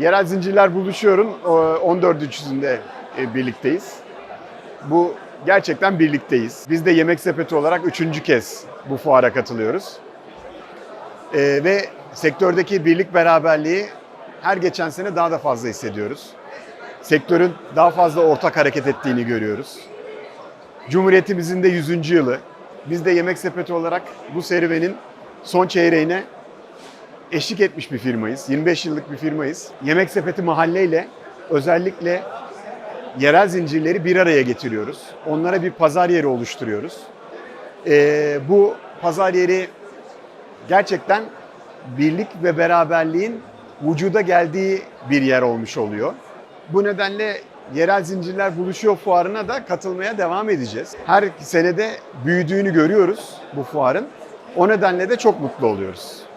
Yerel Zincirler Buluşuyor'un e, 14.sünde e, birlikteyiz. Bu gerçekten birlikteyiz. Biz de Yemek Sepeti olarak üçüncü kez bu fuara katılıyoruz. E, ve sektördeki birlik beraberliği her geçen sene daha da fazla hissediyoruz. Sektörün daha fazla ortak hareket ettiğini görüyoruz. Cumhuriyetimizin de 100. yılı. Biz de Yemek Sepeti olarak bu serüvenin son çeyreğine eşlik etmiş bir firmayız. 25 yıllık bir firmayız. Yemek Sepeti mahalleyle özellikle yerel zincirleri bir araya getiriyoruz. Onlara bir pazar yeri oluşturuyoruz. Ee, bu pazar yeri gerçekten birlik ve beraberliğin vücuda geldiği bir yer olmuş oluyor. Bu nedenle yerel zincirler buluşuyor fuarına da katılmaya devam edeceğiz. Her senede büyüdüğünü görüyoruz bu fuarın. O nedenle de çok mutlu oluyoruz.